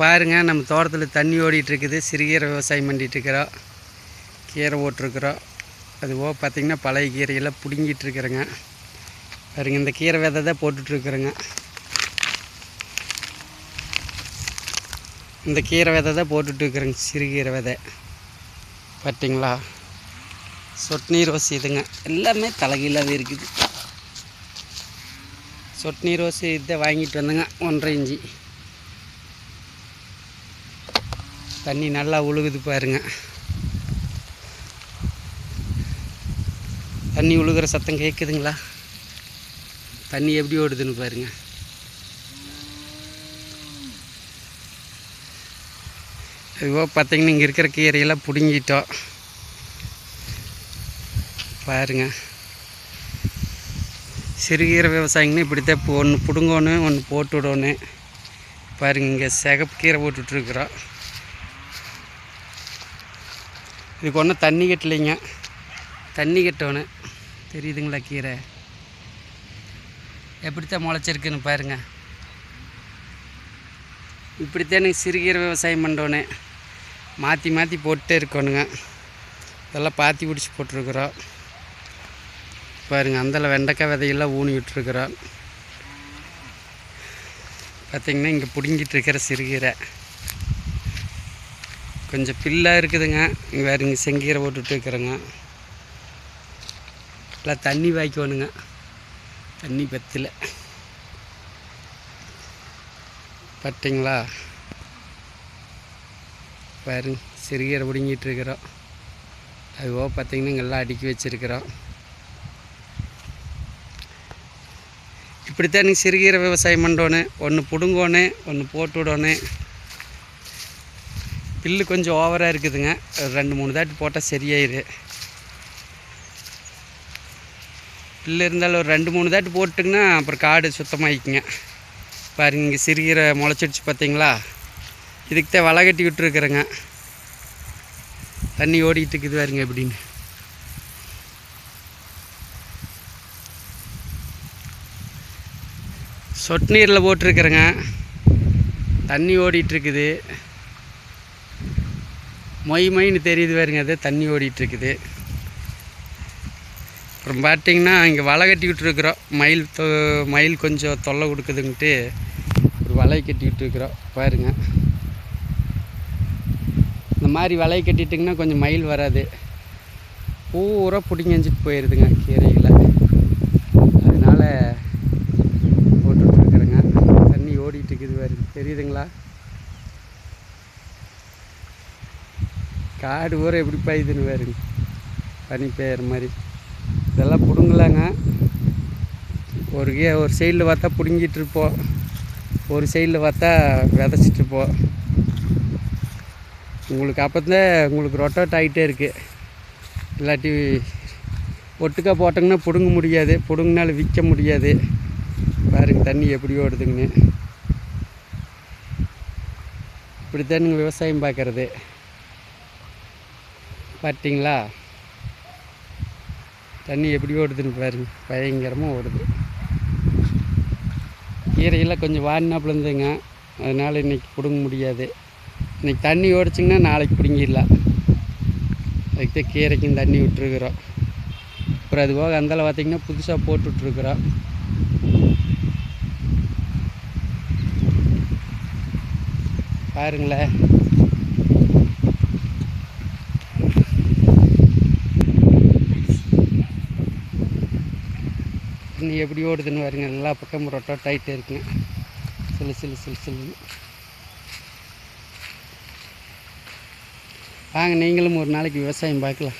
பாருங்கள் நம்ம தோட்டத்தில் தண்ணி ஓடிட்டுருக்குது. சிறுகீரை விவசாயம் பண்ணிகிட்ருக்குறோம் கீரை ஓட்டிருக்குறோம் அதுபோக பார்த்திங்கன்னா பழைய கீரையெல்லாம் பிடுங்கிட்டுருக்குறேங்க. பாருங்க இந்த கீரை விதை தான் போட்டுட்ருக்குறேங்க இந்த கீரை விதை தான் போட்டுட்ருக்குறேங்க சிறுகீரை விதை. பார்த்திங்களா சொட்டு நீர் ரோஸ் இதுங்க. எல்லாமே தலைகீழாகவே இருக்குது. சொட்டு நீர் ரோஸ் இதை வாங்கிட்டு வந்தேங்க ஒன்றரை இஞ்சி. தண்ணி நல்லா உழுகுது பாருங்க. தண்ணி உழுகிற சத்தம் கேட்குதுங்களா தண்ணி எப்படி ஓடுதுன்னு பாருங்க. இதுவோ பார்த்தீங்கன்னா இங்கே இருக்கிற கீரையெல்லாம் பிடுங்கிட்டோம். பாருங்க. சிறுகீரை விவசாயிங்கன்னா இப்படித்தான் இப்போ ஒன்று பிடுங்கணும் ஒன்று போட்டு விடணும். பாருங்க இங்கே சிகப்பு கீரை போட்டுட்ருக்குறோம் இதுக்கு ஒன்றும் தண்ணி கட்டலைங்க. தண்ணி கட்டணும் தெரியுதுங்களா கீரை? எப்படித்தான் முளைச்சிருக்குன்னு பாருங்க. இப்படித்தான் எனக்கு சிறுகீரை விவசாயம் பண்ணுறோன்னு மாற்றி மாற்றி போட்டுட்டே இருக்கணுங்க இதெல்லாம் பாத்தி பிடிச்சி போட்டிருக்குறோம் பாருங்கள் அந்தல வெண்டைக்காய் விதையெல்லாம் ஊனி விட்டுருக்குறோம் பார்த்திங்கன்னா இங்கே பிடுங்கிட்டு இருக்கிற சிறுகீரை கொஞ்சம் பில்லாக இருக்குதுங்க. வேறு இங்கே செங்கீரை போட்டுட்டு இருக்கிறேங்க. எல்லாம் தண்ணி வாய்க்கணுங்க தண்ணி பத்தில். பார்த்தீங்களா பாருங்க சிறுகீரை பிடுங்கிட்டு இருக்கிறோம். அதுவோ பார்த்திங்கன்னா இங்கெல்லாம் அடுக்கி வச்சுருக்கிறோம். இப்படித்தான் நீங்கள் சிறுகீரை விவசாயம் பண்ணோன்னு ஒன்று பிடுங்கோன்னு ஒன்று போட்டு விடணும் பில்லு கொஞ்சம் ஓவராக இருக்குதுங்க. ஒரு ரெண்டு மூணு தாட்டி போட்டால் சரியாயிரு. பில்லு இருந்தாலும் ஒரு ரெண்டு மூணு தாட்டி போட்டுங்கன்னா அப்புறம் காடு சுத்தமாகிக்குங்க பாருங்க இங்கே சிறுகீரை முளைச்சிடுச்சு பார்த்தீங்களா? இதுக்கு தான் வலை கட்டி விட்டுருக்குறேங்க. தண்ணி ஓடிக்கிட்டு இருக்குது பாருங்க எப்படின்னு. சொட்டு நீரில் போட்டிருக்குறேங்க. தண்ணி ஓடிட்டுருக்குது மொய் மொயின்னு தெரியுது பாருங்க அது தண்ணி ஓடிட்டு இருக்குது அப்புறம் பார்த்தீங்கன்னா இங்கே வலை கட்டி விட்டுருக்குறோம் மயில் தொ மயில் கொஞ்சம் தொல்லை கொடுக்குதுன்ட்டு ஒரு வலை கட்டி விட்டுருக்குறோம் பாருங்க. இந்த மாதிரி வலை கட்டிட்டிங்கன்னா கொஞ்சம் மயில் வராது. பூரா பிடிங்கஞ்சிட்டு போயிடுதுங்க கீரைகளை. அதனால் போட்டுட்ருக்குறேங்க. தண்ணி ஓடிட்டு இருக்குது பாருங்க. தெரியுதுங்களா? காடு ஊற எப்படி பாயுதுன்னு பாருங்க. பனி பெய்கிற மாதிரி. இதெல்லாம் பிடுங்கலாங்க. ஒரு கே ஒரு சைடில் பார்த்தா பிடுங்கிட்டு இருப்போம். ஒரு சைடில் பார்த்தா விதைச்சிட்டு இருப்போம். உங்களுக்கு அப்போதான் உங்களுக்கு ரொட்டோட் ஆகிட்டே இருக்குது இல்லாட்டி ஒட்டுக்கா போட்டோங்கன்னா பிடுங்க முடியாது. பிடுங்கினாலும் விற்க முடியாது. பாருங்க தண்ணி எப்படி ஓடுதுங்கன்னு. இப்படி தானுங்க விவசாயம் பார்க்குறது. பார்த்தீங்களா தண்ணி எப்படி ஓடுதுன்னு பாருங்க. பயங்கரமாக ஓடுது. கீரையெல்லாம் கொஞ்சம் வாடினாப்புல இருந்துங்க. அதனால் இன்றைக்கி பிடுங்க முடியாது. இன்றைக்கி தண்ணி ஓடிச்சிங்கன்னா நாளைக்கு பிடுங்கிடலாம். அதுக்கு தான் கீரைக்கும் தண்ணி விட்டுருக்குறோம். அப்புறம் அது போக அந்தால பார்த்திங்கன்னா புதுசாக போட்டு விட்ருக்குறோம் பாருங்களேன். தண்ணி எப்படி ஓடுதுன்னு பாருங்க. எல்லா பக்கமும் ரொட்டோட் ஆகிட்டே இருக்குங்க சிலு சிலு சிலு சிலுன்னு வாங்க நீங்களும் ஒரு நாளைக்கு விவசாயம் பார்க்கலாம்.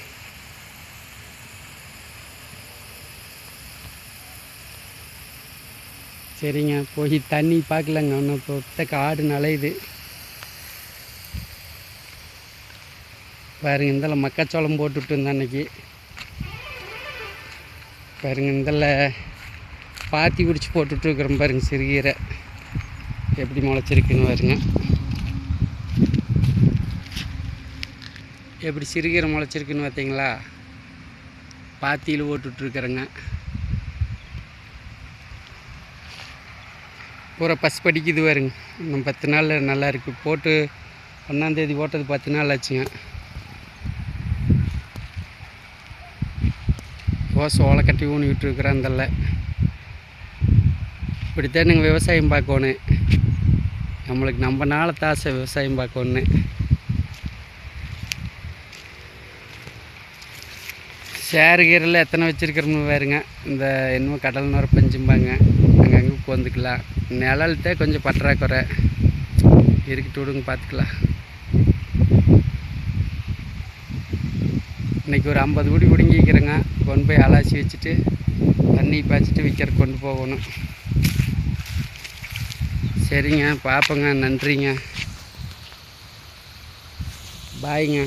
சரிங்க போய் தண்ணி பார்க்கலங்க. ஒன்று இப்போ காடு நலையுது பாருங்க இந்தல மக்காச்சோளம் போட்டுட்டு இருந்தேன் அன்னைக்கு. பாருங்க இந்தல பாத்தி பிடிச்சி போட்டுட்ருக்குறோம் பாருங்க சிறுகீரை. எப்படி முளைச்சிருக்குன்னு பாருங்க. எப்படி சிறுகீரை முளைச்சிருக்குன்னு பார்த்தீங்களா? பாத்தியில் போட்டுட்ருக்குறேங்க. பூரா பஸ் படிக்குது பாருங்க. இன்னும் பத்து நாளில் நல்லா இருக்குது போட்டு ஒன்றாந்தேதி போட்டது பத்து நாள் ஆச்சுங்க. ஓசை ஓலை கட்டி ஊனி விட்டுருக்குறேன் அந்தல்ல இப்படித்தான் நீங்கள் விவசாயம் பார்க்கணும். நம்மளுக்கு நம்ம நாள தாசை விவசாயம் பார்க்கணுன்னு சேரு கீரில் எத்தனை வச்சுருக்கிறோம்னு பாருங்க. இந்த இன்னும் கடல் நுர பஞ்சும்பாங்க. அங்கங்கே உட்காந்துக்கலாம். நிழல்கிட்ட கொஞ்சம் பற்றாக்குறை. இருக்கட்டு விடுங்க பார்த்துக்கலாம். இன்றைக்கி ஒரு ஐம்பது குடி பிடுங்கிக்கிறேங்க. கொண்டு போய் அலாசி வச்சுட்டு தண்ணி பாய்ச்சிட்டு விற்கிற கொண்டு போகணும். சரிங்க பார்ப்போங்க நன்றிங்க. பாய்ங்க